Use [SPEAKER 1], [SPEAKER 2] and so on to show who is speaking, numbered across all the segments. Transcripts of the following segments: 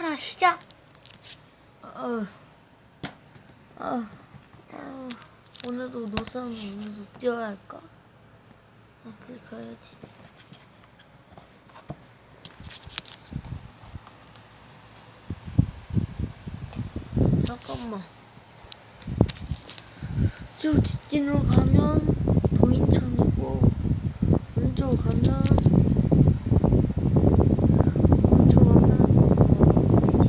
[SPEAKER 1] 뛰어라 시작. 어, 어, 어, 오늘도 노상 오늘도 뛰어야 할까? 아, 빨리 가야지. 잠깐만. 쭉 직진으로 가면 보인천이고 왼쪽으로 가면 오른쪽으로 가면 어, 어디지?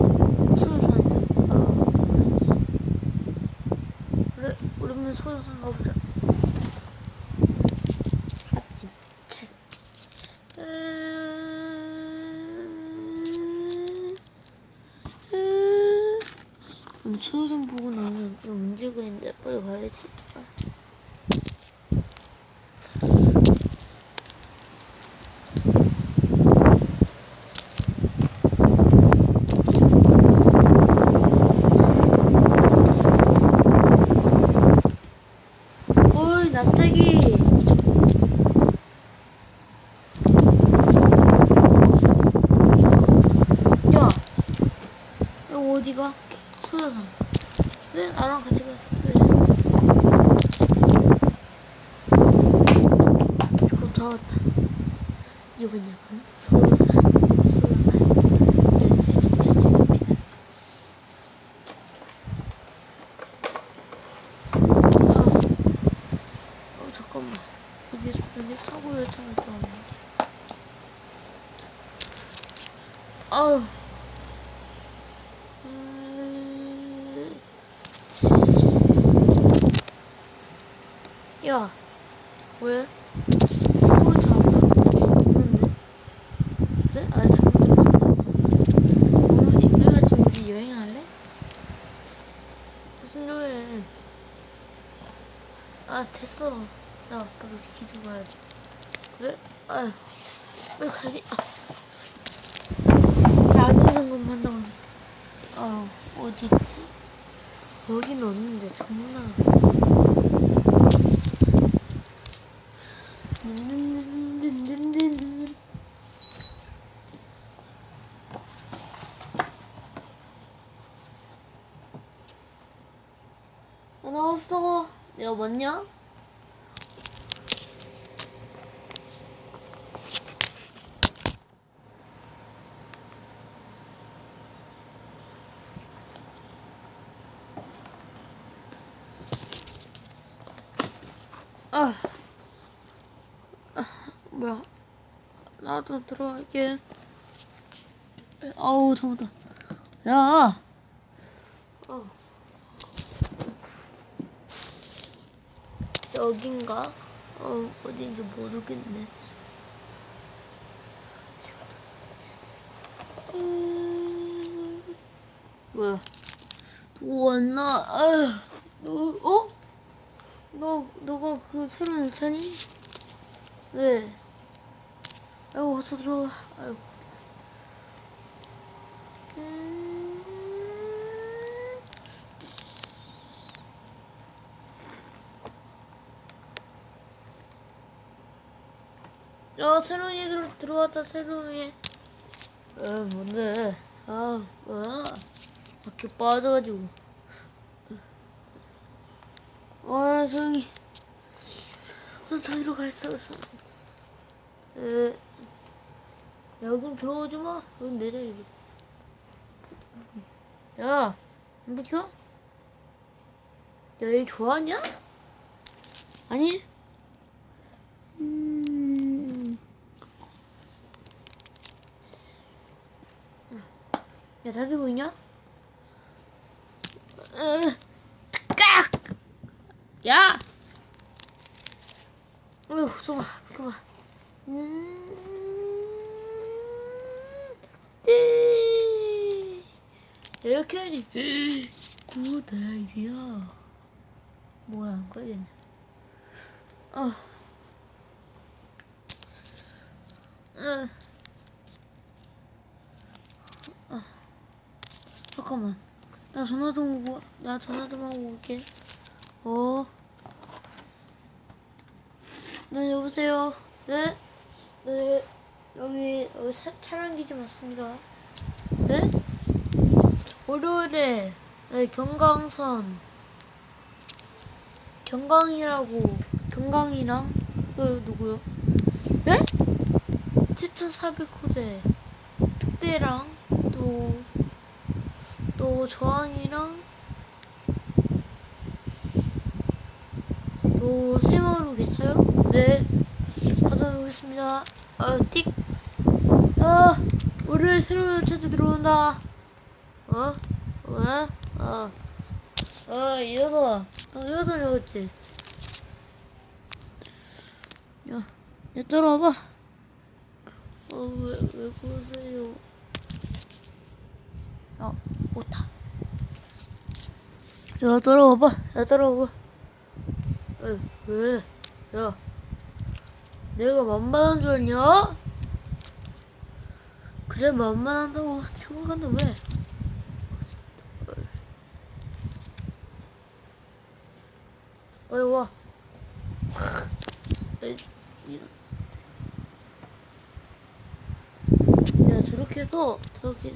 [SPEAKER 1] 수요산이다. 아 어떡하지? 그래 수요산 가보자. 맞지? 잘. 음, 보고 나면 있는데 빨리 가야지. 아. 어이 갑자기 야 이거 어디가? 소연아 네 나랑 같이 가자 그래. 지금 다 왔다. 이번 약은 소요산 소요산 그래 제 동생입니다 아 어, 잠깐만. 여기, 여기 사고 열차가 있다는데. 아우. 음... 야, 왜? 열차 없는데? 그래? 아, 잘못했나? 우리, 우리가 지금 우리 여행할래? 무슨 여행? 아 됐어 나 아빠를 기도 가야 돼 그래? 아휴 왜 가지 아. 것만 한다고 했는데 아 어디 있지? 여기는 없는데 는는는는는는 아, 나왔어 내가 맞냐? 아, 아 뭐야? 나도 들어갈게. 아우 잘못다. 야. 어. 여긴가? 어 어딘지 모르겠네. 음... 뭐야? 또 왔나? 아휴, 너 어? 너 너가 그 새로운 열차니? 네. 아이고 어서 들어와. 아이고. 음... 야 새로운이 들, 들어왔다 새로운이. 에 뭔데? 아 뭐야? 밖에 빠져가지고. 아 저기. 너 저기로 가. 어서. 에. 여긴 들어오지 마. 여긴 내려 여기. 야, 안 비켜? 야, 여기 좋아하냐? 아니? 음. 야, 사귀고 있냐? 으, 깍! 야! 어휴, 좁아, 그만. 음, 띠. 이렇게 해야지. 굿 아이디어. 뭐랑 꺼지네. 어. 어. 어. 잠깐만. 나 전화 좀 오고, 나 전화 좀 하고 올게. 어. 네, 여보세요. 네? 네. 여기, 여기 차, 차량 기지 맞습니다. 네? 월요일에 네, 경강선 경강이라고 경강이랑 그 누구요? 네? 7400호대 특대랑 또 또 저항이랑 또 세마로 괜찮아요? 네 받아보겠습니다 어, 띡 어, 오늘 새로운 여자도 들어온다 어? 어? 어. 어, 이어서, 너 이어서 적었지? 야, 야, 따라와봐. 어, 왜, 왜 그러세요? 어, 오타. 야, 따라와봐. 야, 따라와봐. 왜, 왜? 야, 내가 만만한 줄 알냐? 그래, 만만한다고 생각하는데 왜? 빨리 와. 야, 저렇게 해서, 저렇게.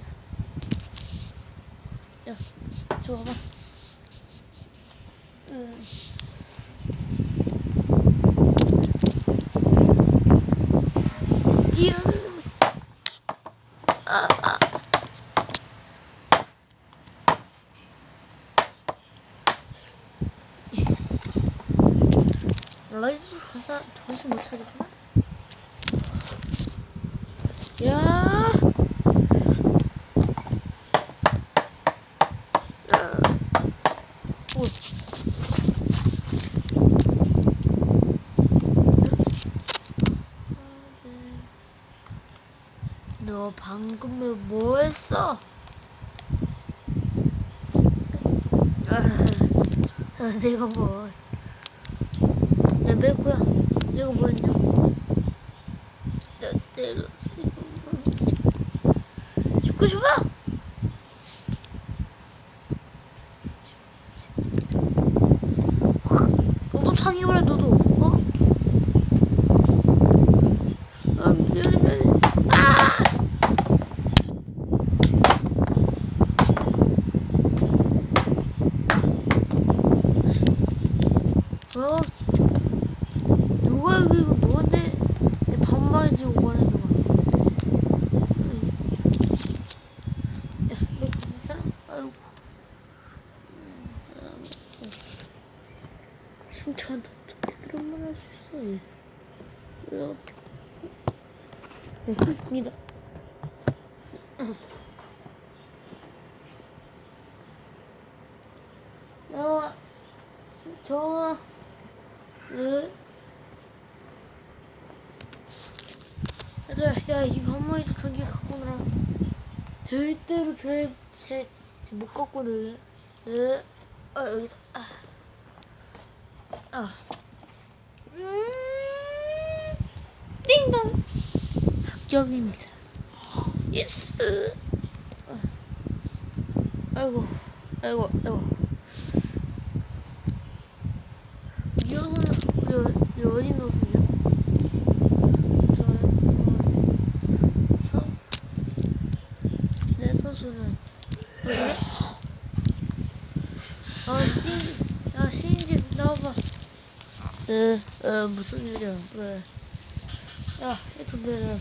[SPEAKER 1] 야, 저 와봐. 응. 뛰어. 아, 아. 라이스 가사 정신 못 차리구나. 야. 아. 오. 너 방금에 뭐 했어? 아, 아, 내가 뭐. 야, 메코야. 내가 뭐 했냐? 나 때렸어. 죽고 싶어? 너도 창의해버려, 너도. 어? 아, 미안해, 미안해. 아! 어? 누가 그리고 누군데 내 반말 지고 원해 누가 야, 너 괜찮아? 아이고 음, 승차한테 어떻게 그런 말 할 수 있어 얘 이렇게 네, 니다 야, 정아, 네. 얘들아, 야, 이 반모이도 전기 갖고 오느라. 절대로 제, 제, 못 갖고 오네. 네. 아, 여기서, 아. 아. 음, 띵동. 합격입니다. 예스. 아. 아이고, 아이고, 아이고. 우리 어디 넣었냐? 저요. 어, 서. 내 서수는 그래? 아 신, 야 신인지 나와봐. 네, 어 무슨 일이야? 왜? 야, 이쪽 내려.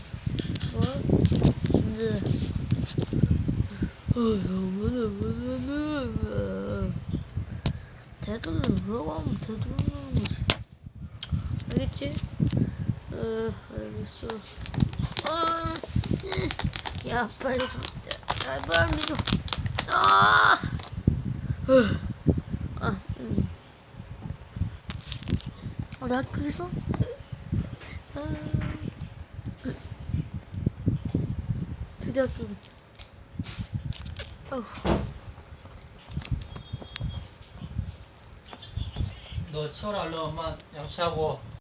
[SPEAKER 1] 뭐? 이 제. 어, 너무나 무나 대돈을 물어가면 대돈을 주는 거지. 알겠지? 어, 알겠어. 어, 음, 야, 빨리 좀, 야, 빨리 좀. 아, 어, 아, 음. 어, 나 있어? 아, 그, 드디어 학교. 어우.
[SPEAKER 2] 너 치워라 얼른 엄마 양치하고